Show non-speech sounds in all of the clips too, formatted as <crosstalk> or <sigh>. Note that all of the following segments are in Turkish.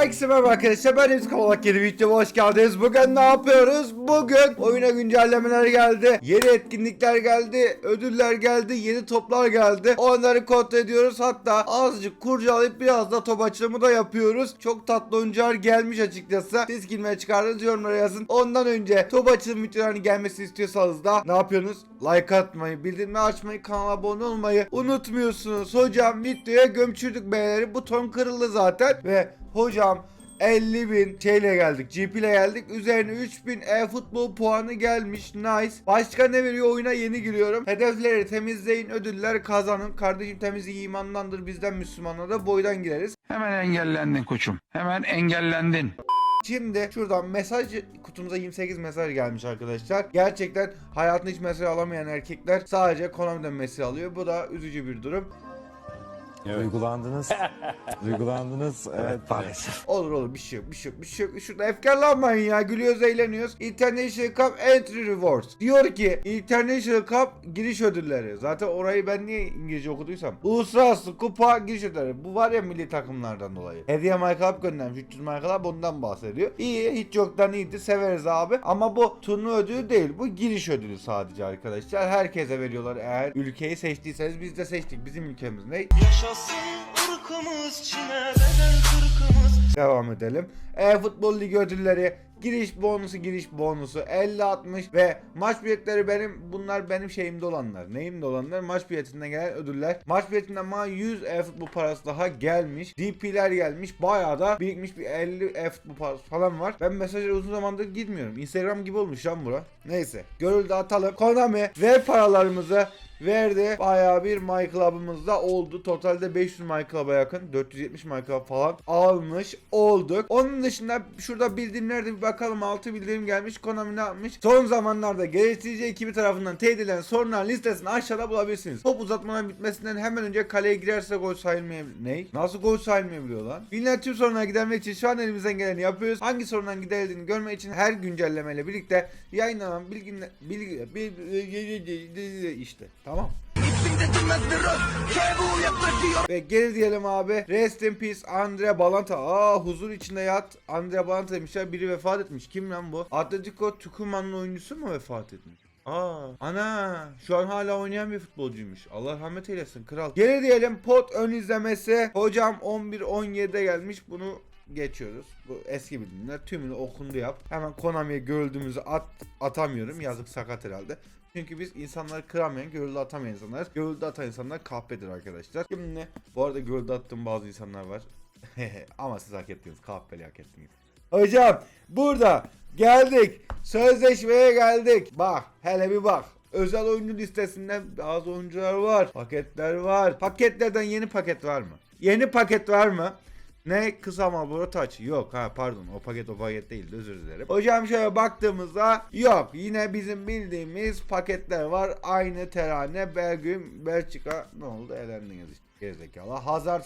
Herkese merhaba arkadaşlar ben Emz Kavalak yeni videoma hoş geldiniz. Bugün ne yapıyoruz? Bugün oyuna güncellemeler geldi. Yeni etkinlikler geldi. Ödüller geldi. Yeni toplar geldi. Onları kontrol ediyoruz. Hatta azıcık kurcalayıp biraz da top açılımı da yapıyoruz. Çok tatlı oyuncular gelmiş açıkçası. Siz girmeye çıkardınız yorumlara yazın. Ondan önce top açılım videolarının gelmesini istiyorsanız da ne yapıyorsunuz? Like atmayı, bildirimleri açmayı, kanala abone olmayı unutmuyorsunuz. Hocam videoya gömçürdük beyleri. Buton kırıldı zaten ve hocam 50 bin şeyle geldik. GP ile geldik. Üzerine 3000 e-futbol puanı gelmiş. Nice. Başka ne veriyor? Oyuna yeni giriyorum. Hedefleri temizleyin. Ödüller kazanın. Kardeşim temizliği imandandır. Bizden Müslümanlara da boydan gireriz. Hemen engellendin koçum. Hemen engellendin. Şimdi şuradan mesaj kutumuza 28 mesaj gelmiş arkadaşlar. Gerçekten hayatında hiç mesaj alamayan erkekler sadece Konami'den mesaj alıyor. Bu da üzücü bir durum. Duygulandınız. Duygulandınız. Evet <laughs> maalesef. Olur olur bir şey yok bir şey yok bir şey yok. Şurada efkarlanmayın ya gülüyoruz eğleniyoruz. International Cup Entry Rewards. Diyor ki International Cup giriş ödülleri. Zaten orayı ben niye İngilizce okuduysam. Uluslararası kupa giriş ödülleri. Bu var ya milli takımlardan dolayı. Hediye Michael göndermiş 300 Michael bundan bahsediyor. İyi hiç yoktan iyiydi severiz abi. Ama bu turnuva ödülü değil bu giriş ödülü sadece arkadaşlar. Herkese veriyorlar eğer ülkeyi seçtiyseniz biz de seçtik. Bizim ülkemiz ne? Yaşasın Devam edelim. E-Futbol Ligi ödülleri, giriş bonusu, giriş bonusu 50-60 ve maç biletleri benim bunlar benim şeyimde olanlar. Neyimde olanlar? Maç biletinden gelen ödüller. Maç biletinden bana 100 e-futbol parası daha gelmiş. DP'ler gelmiş. Bayağı da birikmiş bir 50 e-futbol parası falan var. Ben mesajlara uzun zamandır gitmiyorum. Instagram gibi olmuş lan bura. Neyse. Görüldü atalım. Konami ver paralarımızı verdi. Bayağı bir My Club'ımız da oldu. Totalde 500 My Club'a yakın. 470 My Club falan almış olduk. Onun dışında şurada bildirimlerde bir bakalım. 6 bildirim gelmiş. Konami ne yapmış? Son zamanlarda geliştirici ekibi tarafından teyit edilen sorunlar listesini aşağıda bulabilirsiniz. Top uzatmaların bitmesinden hemen önce kaleye girerse gol sayılmayabilir. Ne? Nasıl gol sayılmayabiliyor lan? Bilinen tüm sorunlara gidermek için şu an elimizden geleni yapıyoruz. Hangi sorundan giderildiğini görmek için her güncellemeyle birlikte yayınlanan bilgi bilgi, bilgi işte tamam. Ve geri diyelim abi. Rest in peace Andre Balanta. Aa huzur içinde yat. Andre Balanta demişler. Biri vefat etmiş. Kim lan bu? Atletico Tucuman'ın oyuncusu mu vefat etmiş? Aa, ana şu an hala oynayan bir futbolcuymuş. Allah rahmet eylesin kral. Geri diyelim pot ön izlemesi. Hocam 11-17'de gelmiş. Bunu geçiyoruz. Bu eski bildirimler tümünü okundu yap. Hemen Konami'ye gördüğümüzü at, atamıyorum. Yazık sakat herhalde. Çünkü biz insanları kıramayan, gönülde atamayan insanlarız. Gönülde atan insanlar kahpedir arkadaşlar. Şimdi bu arada gönülde attığım bazı insanlar var. <laughs> Ama siz hak ettiniz. Kahpeli hak ettiniz. Hocam burada geldik. Sözleşmeye geldik. Bak hele bir bak. Özel oyuncu listesinden bazı oyuncular var. Paketler var. Paketlerden yeni paket var mı? Yeni paket var mı? Ne kısa Marlboro Touch? Yok ha pardon o paket o paket değildi özür dilerim. Hocam şöyle baktığımızda yok yine bizim bildiğimiz paketler var. Aynı terane Belgium, Belçika ne oldu elendiniz işte gerizekalı. Hazard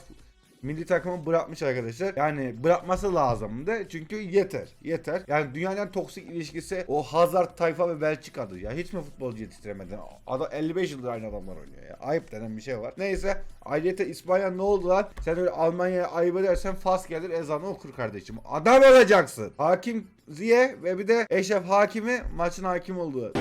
milli takımı bırakmış arkadaşlar. Yani bırakması lazımdı. Çünkü yeter. Yeter. Yani dünyanın toksik ilişkisi o Hazard tayfa ve Belçika'dır ya. Hiç mi futbolcu yetiştiremedin? Adam 55 yıldır aynı adamlar oynuyor ya. Ayıp denen bir şey var. Neyse. Ayrıca İspanya ne oldu lan? Sen öyle Almanya'ya ayıp edersen Fas gelir ezanı okur kardeşim. Adam olacaksın. Hakim Ziye ve bir de Eşref Hakimi maçın hakim olduğu.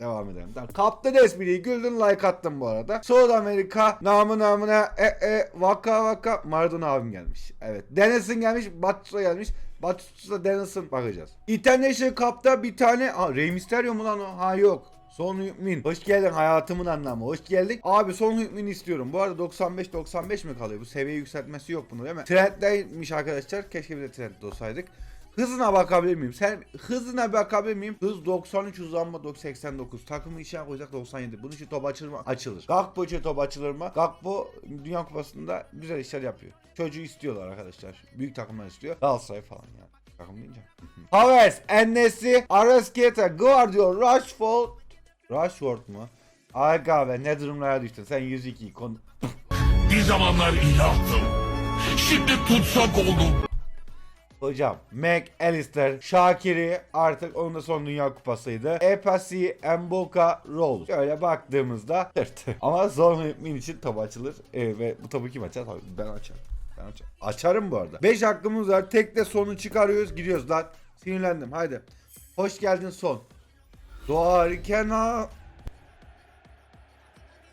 Devam edelim. Tamam. Kaptın espriyi güldün like attım bu arada. South Amerika namı namına e e vaka vaka Maradona abim gelmiş. Evet. Denison gelmiş. Batuta gelmiş. Batuta Denison bakacağız. International Cup'ta bir tane Aa, Rey Mysterio mu lan o? Ha yok. Son hükmün. Hoş geldin hayatımın anlamı. Hoş geldik. Abi son hükmün istiyorum. Bu arada 95-95 mi kalıyor? Bu seviye yükseltmesi yok bunu değil mi? Trenddeymiş arkadaşlar. Keşke bir de trendde olsaydık. Hızına bakabilir miyim? Sen hızına bakabilir miyim? Hız 93 hızlanma 89. Takımı işe koyacak 97. Bunun için top açılır mı? Açılır. Gakpo için top açılır mı? Gakpo Dünya Kupası'nda güzel işler yapıyor. Çocuğu istiyorlar arkadaşlar. Büyük takımlar istiyor. Galatasaray falan ya. Takım deyince. <laughs> Havertz, Enes'i, Arrascaeta, Guardiola, Rashford. Rashford mu? Aga be ne durumlara düştün. Sen 102 konu... Bir zamanlar ilahtım. Şimdi tutsak oldum. Hocam Mac Alistair, Shakiri artık onun da son Dünya Kupası'ydı. Epasi, Mboka, Rolls. Şöyle baktığımızda tırtı. <laughs> Ama zor mümin için top açılır. E, ve bu topu kim açar? Ben açarım. Ben aç- açarım bu arada. 5 hakkımız var. Tek de sonu çıkarıyoruz. Gidiyoruz lan. Sinirlendim. Haydi. Hoş geldin son. Doğarken ha.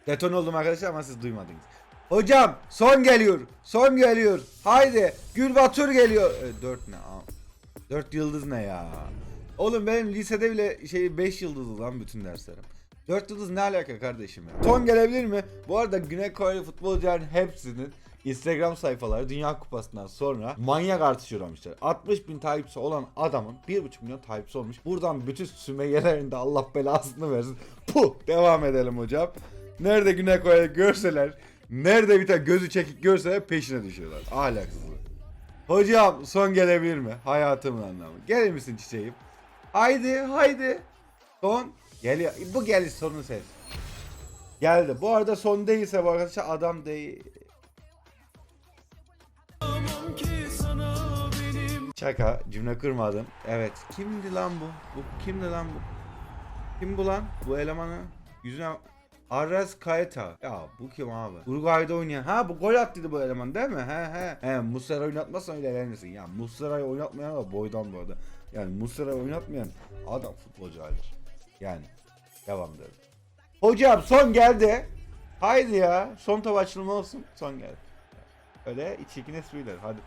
Deton oldum arkadaşlar ama siz duymadınız. Hocam son geliyor. Son geliyor. Haydi. Gül Batur geliyor. 4 ne? 4 yıldız ne ya? Oğlum benim lisede bile şey 5 yıldızlı lan bütün derslerim. 4 yıldız ne alaka kardeşim ya? Son gelebilir mi? Bu arada Güney Koreli futbolcuların hepsinin Instagram sayfaları Dünya Kupası'ndan sonra manyak artış uğramışlar. 60 bin takipçisi olan adamın 1,5 milyon takipçisi olmuş. Buradan bütün Sümeyye'lerin de Allah belasını versin. Puh devam edelim hocam. Nerede Güney Koreli görseler, nerede bir tane gözü çekik görseler peşine düşüyorlar. Ahlaksızlık. Hocam son gelebilir mi? Hayatımın anlamı. Gelir misin çiçeğim? Haydi haydi. Son. Geliyor. Bu gelir sonun ses. Geldi. Bu arada son değilse bu arkadaşlar adam değil. Şaka cümle kırmadım. Evet. Kimdi lan bu? Bu kimdi lan bu? Kim bu lan? Bu elemanı yüzüne Arras Kaeta. Ya bu kim abi? Uruguay'da oynayan. Ha bu gol attıydı bu eleman değil mi? He he. He Muslera oynatmazsan öyle elenirsin. Ya Muslera'yı oynatmayan da boydan bu arada. Yani Muslera'yı oynatmayan adam futbolcu hayır. Yani devam edelim. Hocam son geldi. Haydi ya. Son top açılma olsun. Son geldi. Öyle içekin espriler. Hadi.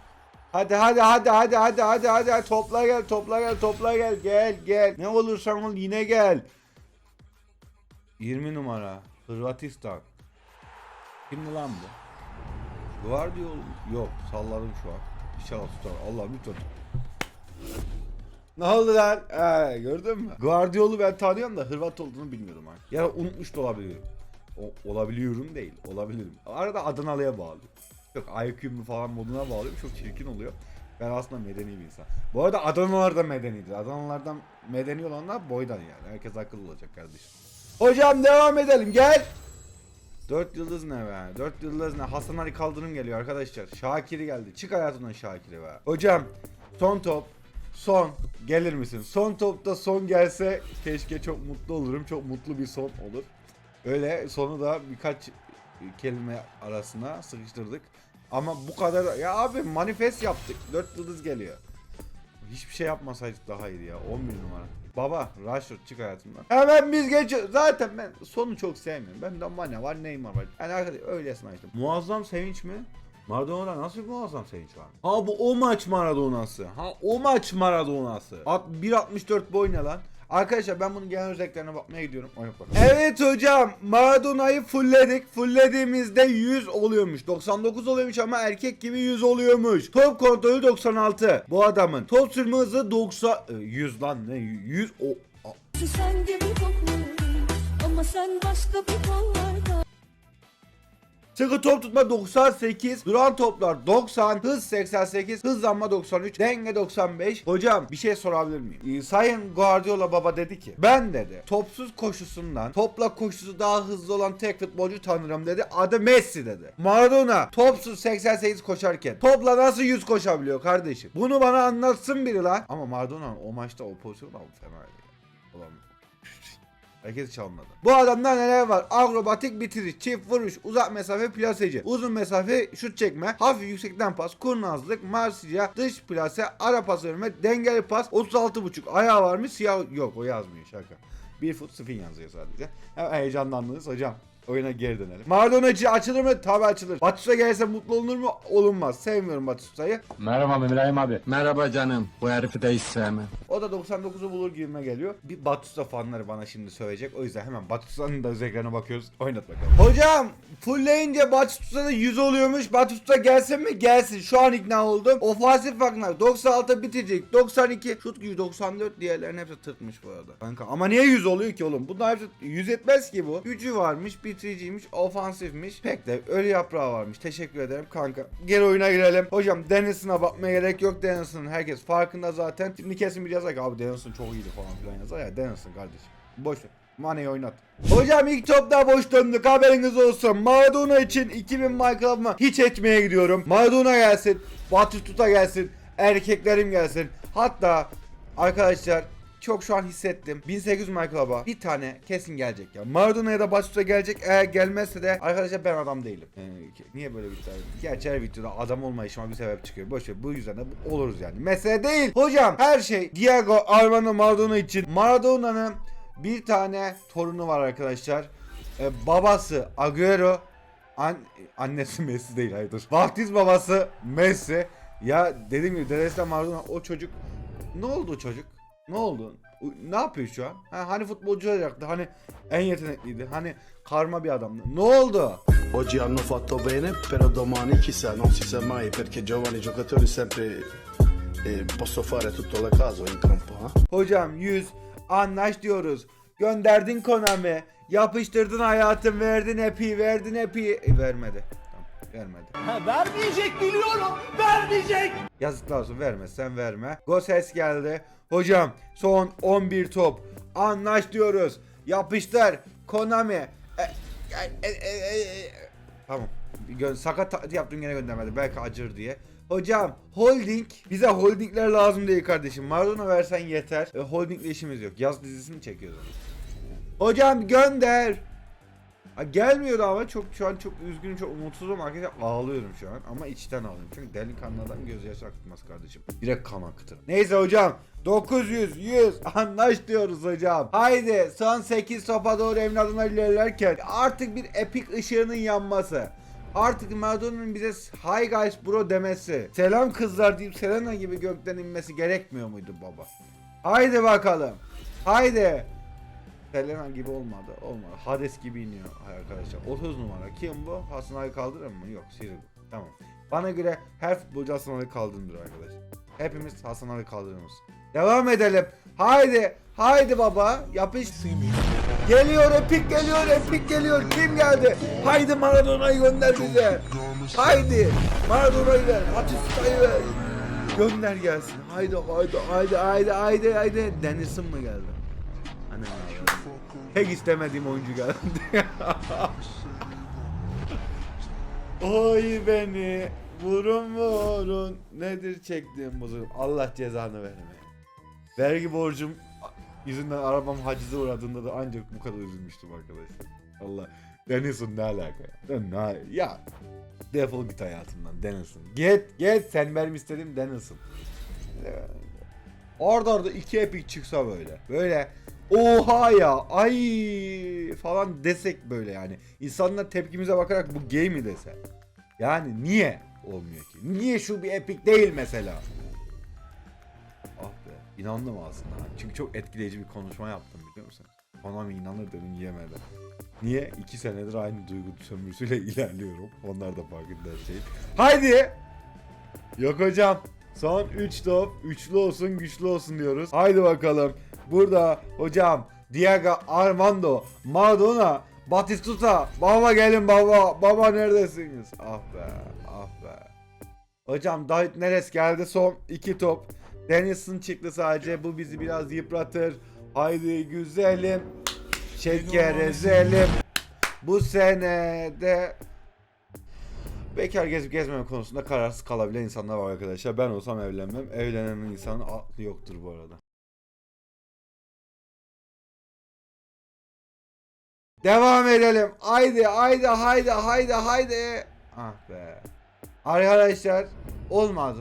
Hadi hadi hadi hadi hadi hadi hadi hadi topla gel topla gel topla gel gel gel. Ne olursan ol yine gel. 20 numara Hırvatistan. Kimdi lan bu? Guardiola yok salladım şu an. İnşallah tutar. Allah lütfen. Ne oldu lan? He, gördün mü? Guardiola'u ben tanıyorum da Hırvat olduğunu bilmiyordum artık. Ya unutmuş da olabilirim. O, olabiliyorum değil. Olabilirim. Arada Adanalı'ya bağlı. Yok IQ'mu falan moduna bağlıyorum. Çok çirkin oluyor. Ben aslında medeni bir insan. Bu arada Adanalılar da medenidir. Adanalılardan medeni olanlar boydan yani. Herkes akıllı olacak kardeşim. Hocam devam edelim gel. 4 yıldız ne be? 4 yıldız ne? Hasan Ali Kaldırım geliyor arkadaşlar. Şakir'i geldi. Çık hayatından Şakir'i be. Hocam son top. Son. Gelir misin? Son topta son gelse keşke çok mutlu olurum. Çok mutlu bir son olur. Öyle sonu da birkaç kelime arasına sıkıştırdık. Ama bu kadar ya abi manifest yaptık. 4 yıldız geliyor. Hiçbir şey yapmasaydık daha iyiydi ya. 11 numara. Baba Rashford çık hayatımdan. Hemen biz geçiyoruz. Zaten ben sonu çok sevmiyorum. Ben de Mane var Neymar var. Yani arkadaş öylesine açtım. Muazzam sevinç mi? Maradona'da nasıl bir muazzam sevinç var? Ha bu o maç Maradona'sı. Ha o maç Maradona'sı. At 1.64 boy ne lan? Arkadaşlar ben bunun genel özelliklerine bakmaya gidiyorum. Evet hocam Maradona'yı fullledik. Fulllediğimizde 100 oluyormuş. 99 oluyormuş ama erkek gibi 100 oluyormuş. Top kontrolü 96. Bu adamın. Top sürme hızı 90. e, 100 lan ne 100 o. Sen gibi koklarım ama sen başka bir kollarda Sıkı top tutma 98, duran toplar 90, hız 88, hızlanma 93, denge 95. Hocam bir şey sorabilir miyim? Ee, Sayın Guardiola baba dedi ki ben dedi topsuz koşusundan topla koşusu daha hızlı olan tek futbolcu tanırım dedi. Adı Messi dedi. Maradona topsuz 88 koşarken topla nasıl 100 koşabiliyor kardeşim? Bunu bana anlatsın biri lan. Ama Maradona o maçta o pozisyonu aldı fena. Ulan Herkes çalmadı. Bu adamda neler var? Akrobatik bitiriş, çift vuruş, uzak mesafe plaseci, uzun mesafe şut çekme, hafif yüksekten pas, kurnazlık, marsilya, dış plase, ara pas verme, dengeli pas, 36.5 ayağı var mı? Siyah yok o yazmıyor şaka. Bir foot spin yazıyor sadece. Hem heyecanlandınız hocam. Oyuna geri dönelim. Maradona'cı açılır mı? Tabi açılır. Batistuta gelse mutlu olunur mu? Olunmaz. Sevmiyorum Batistuta'yı. Merhaba İbrahim abi. Merhaba canım. Bu herifi de hiç sevmem. O da 99'u bulur gibime geliyor. Bir Batusta fanları bana şimdi sövecek. O yüzden hemen Batusta'nın da öz ekrana bakıyoruz. Oynat bakalım. Hocam fullleyince Batusta'da 100 oluyormuş. Batusta gelsin mi? Gelsin. Şu an ikna oldum. Ofansif faklar 96 bitecek. 92 şut gücü 94 diğerlerin hepsi tırtmış bu arada. Kanka ama niye 100 oluyor ki oğlum? Bunlar hepsi 100 etmez ki bu. Gücü varmış, bitiriciymiş, ofansifmiş. Pek de ölü yaprağı varmış. Teşekkür ederim kanka. Geri oyuna girelim. Hocam Dennison'a bakmaya gerek yok. Dennison'ın herkes farkında zaten. Şimdi kesin bir yazar ki abi Denison çok iyiydi falan filan yazar ya. Denison kardeşim. Boş ver. Mane'yi oynat. Hocam ilk topta boş döndük haberiniz olsun. Maradona için 2000 Minecraft'ımı hiç etmeye gidiyorum. Maradona gelsin. Batistuta gelsin. Erkeklerim gelsin. Hatta arkadaşlar çok şu an hissettim. 1800 My Club'a bir tane kesin gelecek ya. Maradona ya da Batistuta gelecek. Eğer gelmezse de arkadaşlar ben adam değilim. Ee, niye böyle bir tane? Gerçi her videoda adam olmayışıma bir sebep çıkıyor. Boş ver bu yüzden de oluruz yani. Mesele değil. Hocam her şey Diego Armando Maradona için. Maradona'nın bir tane torunu var arkadaşlar. Ee, babası Agüero An annesi Messi değil hayır. Vaftiz babası Messi. Ya dediğim gibi dedesi Maradona o çocuk ne oldu çocuk? Ne oldu? Ne yapıyor şu an? Ha, hani futbolcu olacaktı? Hani en yetenekliydi? Hani karma bir adamdı? Ne oldu? Oggi hanno fatto bene, però domani chissà, non si sa mai perché giovani giocatori sempre eh, posso fare tutto la caso, entra un po'. eh. Hocam 100 anlaş diyoruz. Gönderdin Konami. Yapıştırdın hayatım verdin epi verdin epi. E, vermedi. Tamam vermedi. Ha, vermeyecek biliyorum vermeyecek. Yazıklar olsun vermezsen verme. Goses geldi. Hocam son 11 top. Anlaş diyoruz. Yapıştır. Konami. E, e, e, e, e. Tamam. Gö sakat yaptım gene göndermedi. Belki acır diye. Hocam holding bize holdingler lazım değil kardeşim. Maradona versen yeter. E, holdingle işimiz yok. Yaz dizisini çekiyoruz. Hocam gönder. Ha, gelmiyordu ama çok şu an çok üzgünüm çok umutsuzum. Arkadaşlar ağlıyorum şu an ama içten ağlıyorum. Çünkü delikanlı adam gözyaşı akıtmaz kardeşim. Direkt kan akıtır neyse hocam 900 100 anlaş diyoruz hocam. Haydi son 8 topa doğru evladına ilerlerken artık bir epik ışığının yanması. Artık Maradona'nın bize hi guys bro demesi selam kızlar deyip Selena gibi gökten inmesi gerekmiyor muydu baba? Haydi bakalım. Haydi Selena gibi olmadı. Olmadı. Hades gibi iniyor arkadaşlar. 30 numara. Kim bu? Hasan Ali kaldırır mı? Yok. Bu. Tamam. Bana göre her futbolcu Hasan Ali kaldırır arkadaşlar. Hepimiz Hasan Ali kaldırırız. Devam edelim. Haydi. Haydi baba. Yapış. Geliyor epik geliyor epik geliyor. Kim geldi? Haydi Maradona'yı gönder bize. Haydi. Maradona'yı ver. Batista'yı ver. Gönder gelsin. Haydi haydi haydi haydi haydi haydi. Deniz'in mı geldi? Ana. Tek istemediğim oyuncu geldi. <laughs> Oy beni vurun vurun nedir çektiğim bu zulüm Allah cezanı vermeye. Vergi borcum yüzünden arabam hacize uğradığında da ancak bu kadar üzülmüştüm arkadaşlar. Allah Deniz'in ne alaka ya? Ne, ya defol git hayatımdan Deniz'in. Git git sen benim istediğim Deniz'in. Orada orada iki epik çıksa böyle. Böyle oha ya ay falan desek böyle yani. İnsanlar tepkimize bakarak bu gay mi dese. Yani niye olmuyor ki? Niye şu bir epik değil mesela? Ah be inandım aslında. Çünkü çok etkileyici bir konuşma yaptım biliyor musun? Konami inanır dedim yemedi. Niye? İki senedir aynı duygu sömürüsüyle <laughs> ilerliyorum. Onlar da farkında şey. Haydi! Yok hocam. Son 3 top. Üçlü olsun güçlü olsun diyoruz. Haydi bakalım. Burada hocam Diego Armando Maradona Batistuta. Baba gelin baba. Baba neredesiniz? Ah be ah be. Hocam David Neres geldi son 2 top. Denison çıktı sadece. Bu bizi biraz yıpratır. Haydi güzelim. Şeker ezelim. Bu senede Bekar gezip gezmeme konusunda kararsız kalabilen insanlar var arkadaşlar. Ben olsam evlenmem. Evlenen insanın aklı yoktur bu arada. Devam edelim. Haydi haydi haydi haydi haydi. Ah be. Arkadaşlar olmadı.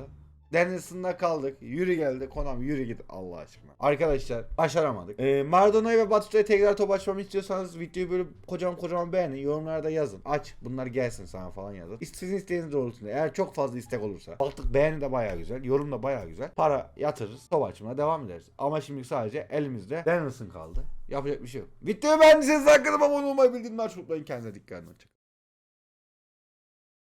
Denizli'nde kaldık. Yürü geldi. Konam yürü git Allah aşkına. Arkadaşlar başaramadık. Ee, Maradona'yı ve Batista'yı tekrar top açmamı istiyorsanız videoyu böyle kocaman kocaman beğenin. Yorumlarda yazın. Aç bunlar gelsin sana falan yazın. Sizin isteğiniz doğrultusunda. Eğer çok fazla istek olursa. Baktık beğeni de baya güzel. Yorum da baya güzel. Para yatırırız. Top açmaya devam ederiz. Ama şimdi sadece elimizde Denizli kaldı. Yapacak bir şey yok. Videoyu beğendiyseniz hakkında abone olmayı bildirimleri açmayı unutmayın. Kendinize dikkat edin.